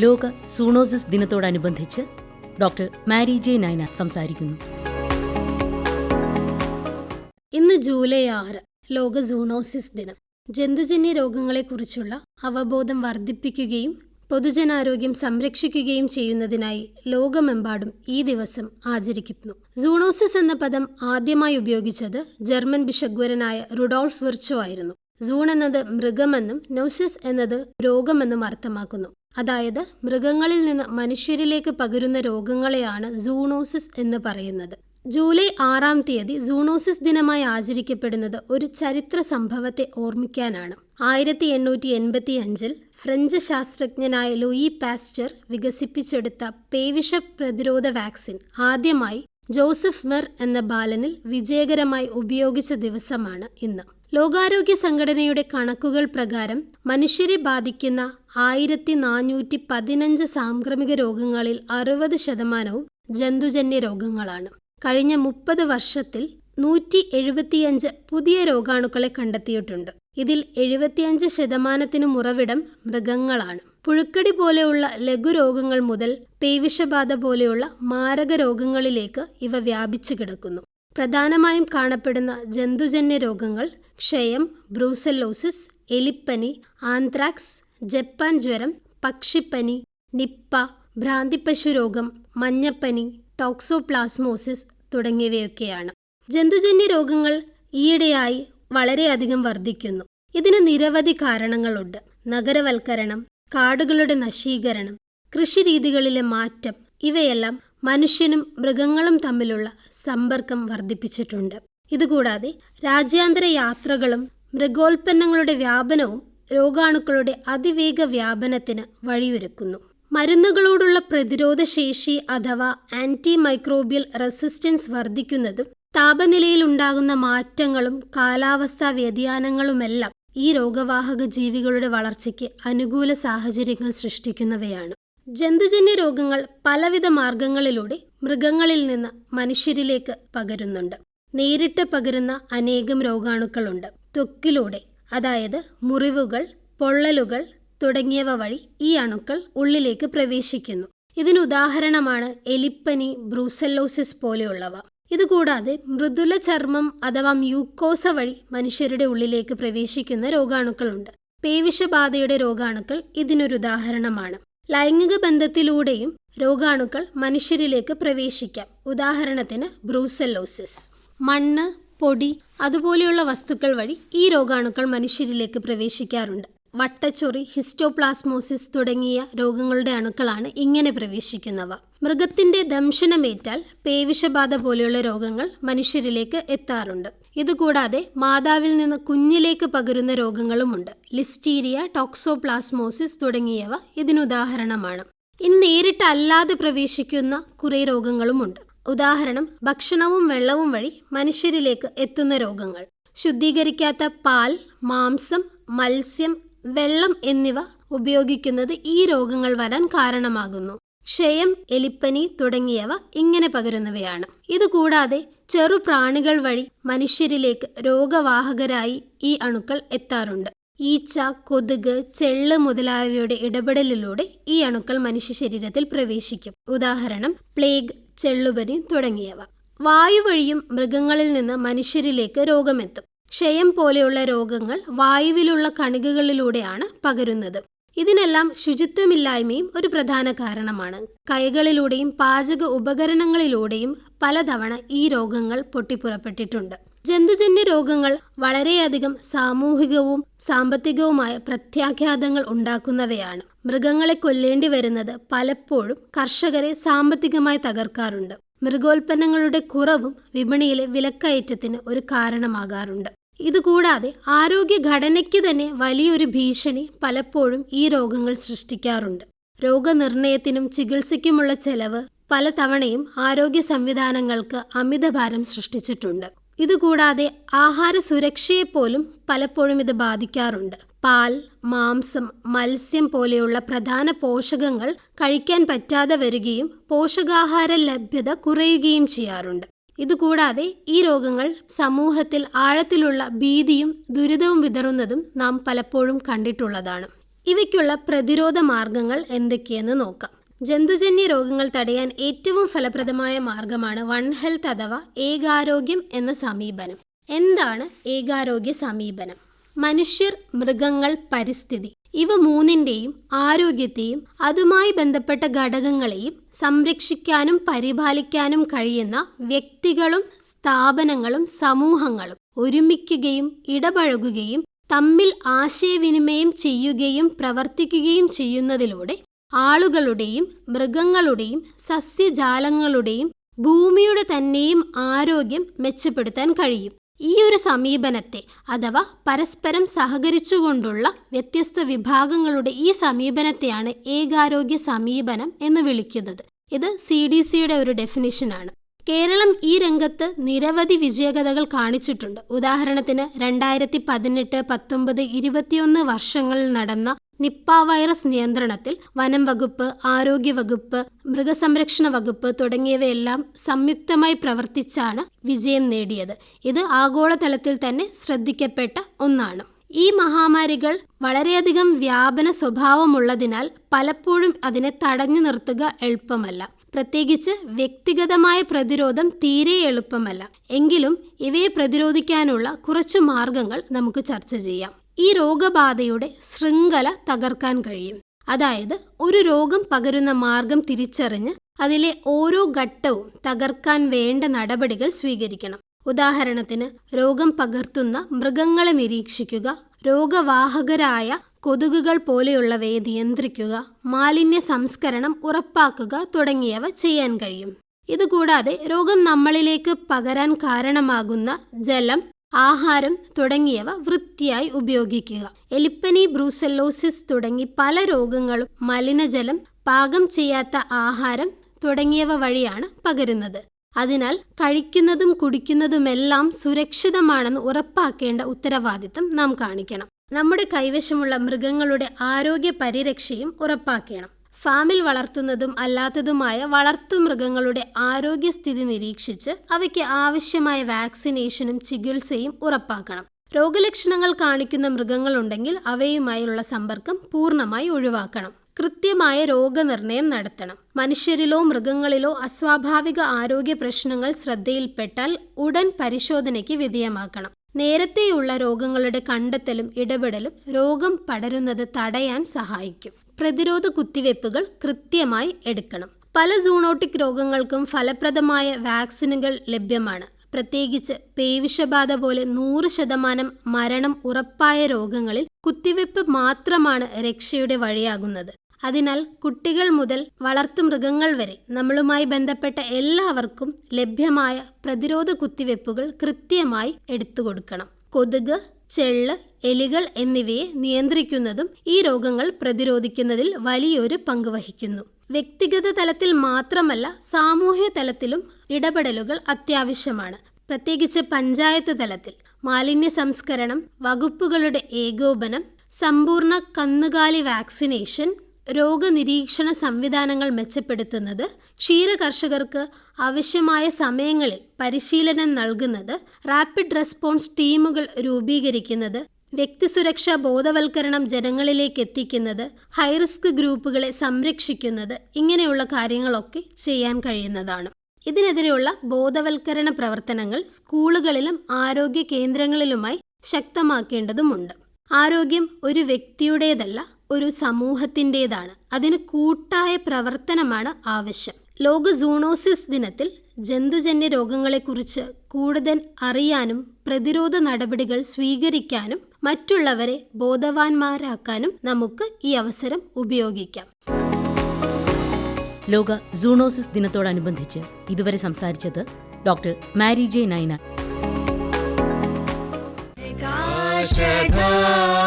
ലോക സൂണോസിസ് ദിനത്തോടനുബന്ധിച്ച് ഡോക്ടർ മാരി ജെ നൈന സംസാരിക്കുന്നു. ഇന്ന് ജൂലൈ ആറ് ലോക സൂണോസിസ് ദിനം. ജന്തുജന്യ രോഗങ്ങളെക്കുറിച്ചുള്ള അവബോധം വർദ്ധിപ്പിക്കുകയും പൊതുജനാരോഗ്യം സംരക്ഷിക്കുകയും ചെയ്യുന്നതിനായി ലോകമെമ്പാടും ഈ ദിവസം ആചരിക്കുന്നു. സൂണോസിസ് എന്ന പദം ആദ്യമായി ഉപയോഗിച്ചത് ജർമ്മൻ ബിഷഗ്വരനായ റുഡോൾഫ് വിർച്ചോ ആയിരുന്നു. സൂൺ എന്നത് മൃഗമെന്നും നൗസിസ് എന്നത് രോഗമെന്നും അർത്ഥമാക്കുന്നു. അതായത് മൃഗങ്ങളിൽ നിന്ന് മനുഷ്യരിലേക്ക് പകരുന്ന രോഗങ്ങളെയാണ് സൂണോസിസ് എന്ന് പറയുന്നത്. ജൂലൈ ആറാം തീയതി സൂണോസിസ് ദിനമായി ആചരിക്കപ്പെടുന്നത് ഒരു ചരിത്ര സംഭവത്തെ ഓർമ്മിക്കാനാണ്. ആയിരത്തി എണ്ണൂറ്റി എൺപത്തി അഞ്ചിൽ ഫ്രഞ്ച് ശാസ്ത്രജ്ഞനായ ലൂയി പാസ്റ്റർ വികസിപ്പിച്ചെടുത്ത പേവിഷ പ്രതിരോധ വാക്സിൻ ആദ്യമായി ജോസഫ് മെർ എന്ന ബാലനിൽ വിജയകരമായി ഉപയോഗിച്ച ദിവസമാണ് ഇന്ന്. ലോകാരോഗ്യ സംഘടനയുടെ കണക്കുകൾ പ്രകാരം മനുഷ്യരെ ബാധിക്കുന്ന ആയിരത്തി നാനൂറ്റി പതിനഞ്ച് സാംക്രമിക രോഗങ്ങളിൽ അറുപത് ശതമാനവും ജന്തുജന്യ രോഗങ്ങളാണ്. കഴിഞ്ഞ മുപ്പത് വർഷത്തിൽ നൂറ്റി എഴുപത്തിയഞ്ച് പുതിയ രോഗാണുക്കളെ കണ്ടെത്തിയിട്ടുണ്ട്. ഇതിൽ എഴുപത്തിയഞ്ച് ശതമാനത്തിനും ഉറവിടം മൃഗങ്ങളാണ്. പുഴുക്കടി പോലെയുള്ള ലഘുരോഗങ്ങൾ മുതൽ പേവിഷബാധ പോലെയുള്ള മാരക രോഗങ്ങളിലേക്ക് ഇവ വ്യാപിച്ചു കിടക്കുന്നു. പ്രധാനമായും കാണപ്പെടുന്ന ജന്തുജന്യ രോഗങ്ങൾ ക്ഷയം ബ്രൂസെല്ലോസിസ് എലിപ്പനി ആന്ത്രാക്സ് ജപ്പാൻ ജ്വരം പക്ഷിപ്പനി നിപ്പ ഭ്രാന്തിപ്പശു രോഗം മഞ്ഞപ്പനി ടോക്സോപ്ലാസ്മോസിസ് തുടങ്ങിയവയൊക്കെയാണ്. ജന്തുജന്യ രോഗങ്ങൾ ഈയിടെയായി വളരെയധികം വർദ്ധിക്കുന്നു. ഇതിന് നിരവധി കാരണങ്ങളുണ്ട്. നഗരവൽക്കരണം കാടുകളുടെ നശീകരണം കൃഷിരീതികളിലെ മാറ്റം ഇവയെല്ലാം മനുഷ്യനും മൃഗങ്ങളും തമ്മിലുള്ള സമ്പർക്കം വർദ്ധിപ്പിച്ചിട്ടുണ്ട്. ഇതുകൂടാതെ രാജ്യാന്തര യാത്രകളും മൃഗോൽപ്പന്നങ്ങളുടെ വ്യാപനവും രോഗാണുക്കളുടെ അതിവേഗ വ്യാപനത്തിന് വഴിയൊരുക്കുന്നു. മരുന്നുകളോടുള്ള പ്രതിരോധ ശേഷി അഥവാ ആന്റി മൈക്രോബിയൽ റെസിസ്റ്റൻസ് വർദ്ധിക്കുന്നതും താപനിലയിൽ ഉണ്ടാകുന്ന മാറ്റങ്ങളും കാലാവസ്ഥാ വ്യതിയാനങ്ങളുമെല്ലാം ഈ രോഗവാഹക ജീവികളുടെ വളർച്ചയ്ക്ക് അനുകൂല സാഹചര്യങ്ങൾ സൃഷ്ടിക്കുന്നവയാണ്. ജന്തുജന്യ രോഗങ്ങൾ പലവിധ മാർഗങ്ങളിലൂടെ മൃഗങ്ങളിൽ നിന്ന് മനുഷ്യരിലേക്ക് പകരുന്നുണ്ട്. നേരിട്ട് പകരുന്ന അനേകം രോഗാണുക്കളുണ്ട്. ത്വക്കിലൂടെ അതായത് മുറിവുകൾ പൊള്ളലുകൾ തുടങ്ങിയവ വഴി ഈ അണുക്കൾ ഉള്ളിലേക്ക് പ്രവേശിക്കുന്നു. ഇതിന് ഉദാഹരണമാണ് എലിപ്പനി ബ്രൂസെല്ലോസിസ് പോലെയുള്ളവ. ഇതുകൂടാതെ മൃദുല ചർമ്മം അഥവാ മ്യൂക്കോസ വഴി മനുഷ്യരുടെ ഉള്ളിലേക്ക് പ്രവേശിക്കുന്ന രോഗാണുക്കളുണ്ട്. പേവിഷബാധയുടെ രോഗാണുക്കൾ ഇതിനൊരു ഉദാഹരണമാണ് ലൈംഗിക ബന്ധത്തിലൂടെയും രോഗാണുക്കൾ മനുഷ്യരിലേക്ക് പ്രവേശിക്കാം. ഉദാഹരണത്തിന് ബ്രൂസെല്ലോസിസ്. മണ്ണ് പൊടി അതുപോലെയുള്ള വസ്തുക്കൾ വഴി ഈ രോഗാണുക്കൾ മനുഷ്യരിലേക്ക് പ്രവേശിക്കാറുണ്ട്. വട്ടച്ചൊറി ഹിസ്റ്റോപ്ലാസ്മോസിസ് തുടങ്ങിയ രോഗങ്ങളുടെ അണുക്കളാണ് ഇങ്ങനെ പ്രവേശിക്കുന്നവ. മൃഗത്തിന്റെ ദംശനമേറ്റാൽ പേവിഷബാധ പോലെയുള്ള രോഗങ്ങൾ മനുഷ്യരിലേക്ക് എത്താറുണ്ട്. ഇതുകൂടാതെ മാതാവിൽ നിന്ന് കുഞ്ഞിലേക്ക് പകരുന്ന രോഗങ്ങളുമുണ്ട്. ലിസ്റ്റീരിയ ടോക്സോപ്ലാസ്മോസിസ് തുടങ്ങിയവ ഇതിനുദാഹരണമാണ്. ഇനി നേരിട്ടല്ലാതെ പ്രവേശിക്കുന്ന കുറേ രോഗങ്ങളുമുണ്ട്. ഉദാഹരണം ഭക്ഷണവും വെള്ളവും വഴി മനുഷ്യരിലേക്ക് എത്തുന്ന രോഗങ്ങൾ. ശുദ്ധീകരിക്കാത്ത പാൽ മാംസം മത്സ്യം വെള്ളം എന്നിവ ഉപയോഗിക്കുന്നത് ഈ രോഗങ്ങൾ വരാൻ കാരണമാകുന്നു. ക്ഷയം എലിപ്പനി തുടങ്ങിയവ ഇങ്ങനെ പകരുന്നവയാണ്. ഇതുകൂടാതെ ചെറു പ്രാണികൾ വഴി മനുഷ്യരിലേക്ക് രോഗവാഹകരായി ഈ അണുക്കൾ എത്താറുണ്ട്. ഈച്ച കൊതുക് ചെള്ള് മുതലായവയുടെ ഇടപെടലിലൂടെ ഈ അണുക്കൾ മനുഷ്യ ശരീരത്തിൽ പ്രവേശിക്കും. ഉദാഹരണം പ്ലേഗ് ചെള്ളുപനി തുടങ്ങിയവ. വായു വഴിയും മൃഗങ്ങളിൽ നിന്ന് മനുഷ്യരിലേക്ക് രോഗമെത്തും. ക്ഷയം പോലെയുള്ള രോഗങ്ങൾ വായുവിലുള്ള കണികകളിലൂടെയാണ് പകരുന്നത്. ഇതിനെല്ലാം ശുചിത്വമില്ലായ്മയും ഒരു പ്രധാന കാരണമാണ്. കൈകളിലൂടെയും പാചക ഉപകരണങ്ങളിലൂടെയും പലതവണ ഈ രോഗങ്ങൾ പൊട്ടിപ്പുറപ്പെട്ടിട്ടുണ്ട്. ജന്തുജന്യ രോഗങ്ങൾ വളരെയധികം സാമൂഹികവും സാമ്പത്തികവുമായ പ്രത്യാഘാതങ്ങൾ ഉണ്ടാക്കുന്നവയാണ്. മൃഗങ്ങളെ കൊല്ലേണ്ടി വരുന്നത് പലപ്പോഴും കർഷകരെ സാമ്പത്തികമായി തകർക്കാറുണ്ട്. മൃഗോൽപ്പന്നങ്ങളുടെ കുറവും വിപണിയിലെ വിലക്കയറ്റത്തിന് ഒരു കാരണമാകാറുണ്ട്. ഇതുകൂടാതെ ആരോഗ്യഘടനയ്ക്ക് തന്നെ വലിയൊരു ഭീഷണി പലപ്പോഴും ഈ രോഗങ്ങൾ സൃഷ്ടിക്കാറുണ്ട്. രോഗനിർണയത്തിനും ചികിത്സയ്ക്കുമുള്ള ചെലവ് പലതവണയും ആരോഗ്യ സംവിധാനങ്ങൾക്ക് അമിതഭാരം സൃഷ്ടിച്ചിട്ടുണ്ട്. ഇതുകൂടാതെ ആഹാര സുരക്ഷയെപ്പോലും പലപ്പോഴും ഇത് ബാധിക്കാറുണ്ട്. പാൽ മാംസം മത്സ്യം പോലെയുള്ള പ്രധാന പോഷകങ്ങൾ കഴിക്കാൻ പറ്റാതെ വരികയും പോഷകാഹാര ലഭ്യത കുറയുകയും ചെയ്യാറുണ്ട്. ഇതുകൂടാതെ ഈ രോഗങ്ങൾ സമൂഹത്തിൽ ആഴത്തിലുള്ള ഭീതിയും ദുരിതവും വിതറുന്നതും നാം പലപ്പോഴും കണ്ടിട്ടുള്ളതാണ്. ഇവയ്ക്കുള്ള പ്രതിരോധ മാർഗങ്ങൾ എന്തൊക്കെയെന്ന് നോക്കാം. ജന്തുജന്യ രോഗങ്ങൾ തടയാൻ ഏറ്റവും ഫലപ്രദമായ മാർഗമാണ് വൺ ഹെൽത്ത് അഥവാ ഏകാരോഗ്യം എന്ന സമീപനം. എന്താണ് ഏകാരോഗ്യ സമീപനം? മനുഷ്യർ മൃഗങ്ങൾ പരിസ്ഥിതി. ഇവ മൂന്നിന്റെയും ആരോഗ്യത്തെയും അതുമായി ബന്ധപ്പെട്ട ഘടകങ്ങളെയും സംരക്ഷിക്കാനും പരിപാലിക്കാനും കഴിയുന്ന വ്യക്തികളും സ്ഥാപനങ്ങളും സമൂഹങ്ങളും ഒരുമിക്കുകയും ഇടപഴകുകയും തമ്മിൽ ആശയവിനിമയം ചെയ്യുകയും പ്രവർത്തിക്കുകയും ചെയ്യുന്നതിലൂടെ ആളുകളുടെയും മൃഗങ്ങളുടെയും സസ്യജാലങ്ങളുടെയും ഭൂമിയുടെ തന്നെയും ആരോഗ്യം മെച്ചപ്പെടുത്താൻ കഴിയും. ഈ ഒരു സമീപനത്തെ അഥവാ പരസ്പരം സഹകരിച്ചുകൊണ്ടുള്ള വ്യത്യസ്ത വിഭാഗങ്ങളുടെ ഈ സമീപനത്തെയാണ് ഏകാരോഗ്യ സമീപനം എന്ന് വിളിക്കുന്നത്. ഇത് സി ഡി സിയുടെ ഒരു ഡെഫിനിഷനാണ് കേരളം ഈ രംഗത്ത് നിരവധി വിജയകഥകൾ കാണിച്ചിട്ടുണ്ട്. ഉദാഹരണത്തിന് രണ്ടായിരത്തി പതിനെട്ട് പത്തൊമ്പത് ഇരുപത്തിയൊന്ന് വർഷങ്ങളിൽ നടന്ന നിപ്പ വൈറസ് നിയന്ത്രണത്തിൽ വനം വകുപ്പ് ആരോഗ്യ വകുപ്പ് മൃഗസംരക്ഷണ വകുപ്പ് തുടങ്ങിയവയെല്ലാം സംയുക്തമായി പ്രവർത്തിച്ചാണ് വിജയം നേടിയത്. ഇത് ആഗോളതലത്തിൽ തന്നെ ശ്രദ്ധിക്കപ്പെട്ട ഒന്നാണ്. ഈ മഹാമാരികൾ വളരെയധികം വ്യാപന സ്വഭാവമുള്ളതിനാൽ പലപ്പോഴും അതിനെ തടഞ്ഞു നിർത്തുക എളുപ്പമല്ല. പ്രത്യേകിച്ച് വ്യക്തിഗതമായ പ്രതിരോധം തീരെ എളുപ്പമല്ല. എങ്കിലും ഇവയെ പ്രതിരോധിക്കാനുള്ള കുറച്ചു മാർഗങ്ങൾ നമുക്ക് ചർച്ച ചെയ്യാം. ഈ രോഗബാധയുടെ ശൃംഖല തകർക്കാൻ കഴിയും. അതായത് ഒരു രോഗം പകരുന്ന മാർഗം തിരിച്ചറിഞ്ഞ് അതിലെ ഓരോ ഘട്ടവും തകർക്കാൻ വേണ്ട നടപടികൾ സ്വീകരിക്കണം. ഉദാഹരണത്തിന് രോഗം പകർത്തുന്ന മൃഗങ്ങളെ നിരീക്ഷിക്കുക രോഗവാഹകരായ കൊതുകുകൾ പോലെയുള്ളവയെ നിയന്ത്രിക്കുക മാലിന്യ സംസ്കരണം ഉറപ്പാക്കുക തുടങ്ങിയവ ചെയ്യാൻ കഴിയും. ഇതുകൂടാതെ രോഗം നമ്മളിലേക്ക് പകരാൻ കാരണമാകുന്ന ജലം ആഹാരം തുടങ്ങിയവ വൃത്തിയായി ഉപയോഗിക്കുക. എലിപ്പനി ബ്രൂസെല്ലോസിസ് തുടങ്ങി പല രോഗങ്ങളും മലിനജലം പാകം ചെയ്യാത്ത ആഹാരം തുടങ്ങിയവ വഴിയാണ് പകരുന്നത്. അതിനാൽ കഴിക്കുന്നതും കുടിക്കുന്നതുമെല്ലാം സുരക്ഷിതമാണെന്ന് ഉറപ്പാക്കേണ്ട ഉത്തരവാദിത്തം നാം കാണിക്കണം. നമ്മുടെ കൈവശമുള്ള മൃഗങ്ങളുടെ ആരോഗ്യ പരിരക്ഷയും ഉറപ്പാക്കണം. ഫാമിൽ വളർത്തുന്നതും അല്ലാത്തതുമായ വളർത്തുമൃഗങ്ങളുടെ ആരോഗ്യസ്ഥിതി നിരീക്ഷിച്ച് അവയ്ക്ക് ആവശ്യമായ വാക്സിനേഷനും ചികിത്സയും ഉറപ്പാക്കണം. രോഗലക്ഷണങ്ങൾ കാണിക്കുന്ന മൃഗങ്ങളുണ്ടെങ്കിൽ അവയുമായുള്ള സമ്പർക്കം പൂർണമായി ഒഴിവാക്കണം. കൃത്യമായ രോഗനിർണയം നടത്തണം. മനുഷ്യരിലോ മൃഗങ്ങളിലോ അസ്വാഭാവിക ആരോഗ്യ പ്രശ്നങ്ങൾ ശ്രദ്ധയിൽപ്പെട്ടാൽ ഉടൻ പരിശോധനയ്ക്ക് വിധേയമാക്കണം. നേരത്തെയുള്ള രോഗങ്ങളുടെ കണ്ടെത്തലും ഇടപെടലും രോഗം പടരുന്നത് തടയാൻ സഹായിക്കും. പ്രതിരോധ കുത്തിവയ്പ്പുകൾ കൃത്യമായി എടുക്കണം. പല സൂണോട്ടിക് രോഗങ്ങൾക്കും ഫലപ്രദമായ വാക്സിനുകൾ ലഭ്യമാണ്. പ്രത്യേകിച്ച് പേവിഷബാധ പോലെ നൂറ് ശതമാനം മരണം ഉറപ്പായ രോഗങ്ങളിൽ കുത്തിവയ്പ്പ് മാത്രമാണ് രക്ഷയുടെ വഴിയാകുന്നത്. അതിനാൽ കുട്ടികൾ മുതൽ വളർത്തു മൃഗങ്ങൾ വരെ നമ്മളുമായി ബന്ധപ്പെട്ട എല്ലാവർക്കും ലഭ്യമായ പ്രതിരോധ കുത്തിവയ്പ്പുകൾ കൃത്യമായി എടുത്തു കൊടുക്കണം കൊതുക് ചെള്ള് എലികൾ എന്നിവയെ നിയന്ത്രിക്കുന്നതും ഈ രോഗങ്ങൾ പ്രതിരോധിക്കുന്നതിൽ വലിയൊരു പങ്ക് വഹിക്കുന്നു. വ്യക്തിഗത തലത്തിൽ മാത്രമല്ല സാമൂഹ്യ തലത്തിലും ഇടപെടലുകൾ അത്യാവശ്യമാണ്. പ്രത്യേകിച്ച് പഞ്ചായത്ത് തലത്തിൽ മാലിന്യ സംസ്കരണം വകുപ്പുകളുടെ ഏകോപനം സമ്പൂർണ കന്നുകാലി വാക്സിനേഷൻ രോഗനിരീക്ഷണ സംവിധാനങ്ങൾ മെച്ചപ്പെടുത്തുന്നത് ക്ഷീര കർഷകർക്ക് ആവശ്യമായ സമയങ്ങളിൽ പരിശീലനം നൽകുന്നത് റാപ്പിഡ് റെസ്പോൺസ് ടീമുകൾ രൂപീകരിക്കുന്നത് വ്യക്തിസുരക്ഷാ ബോധവൽക്കരണം ജനങ്ങളിലേക്ക് എത്തിക്കുന്നത് ഹൈറിസ്ക് ഗ്രൂപ്പുകളെ സംരക്ഷിക്കുന്നത് ഇങ്ങനെയുള്ള കാര്യങ്ങളൊക്കെ ചെയ്യാൻ കഴിയുന്നതാണ്. ഇതിനെതിരെയുള്ള ബോധവൽക്കരണ പ്രവർത്തനങ്ങൾ സ്കൂളുകളിലും ആരോഗ്യ കേന്ദ്രങ്ങളിലുമായി ശക്തമാക്കേണ്ടതുമുണ്ട്. ആരോഗ്യം ഒരു വ്യക്തിയുടേതല്ല ഒരു സമൂഹത്തിന്റെതാണ്. അതിന് കൂട്ടായ പ്രവർത്തനമാണ് ആവശ്യം. ലോക സൂണോസിസ് ദിനത്തിൽ ജന്തുജന്യ രോഗങ്ങളെക്കുറിച്ച് കൂടുതൽ അറിയാനും പ്രതിരോധ നടപടികൾ സ്വീകരിക്കാനും മറ്റുള്ളവരെ ബോധവാന്മാരാക്കാനും നമുക്ക് ഈ അവസരം ഉപയോഗിക്കാം. ലോക സൂണോസിസ് ദിനത്തോടനുബന്ധിച്ച് ഇതുവരെ സംസാരിച്ചത് doctor Mary J Naina Hashanah.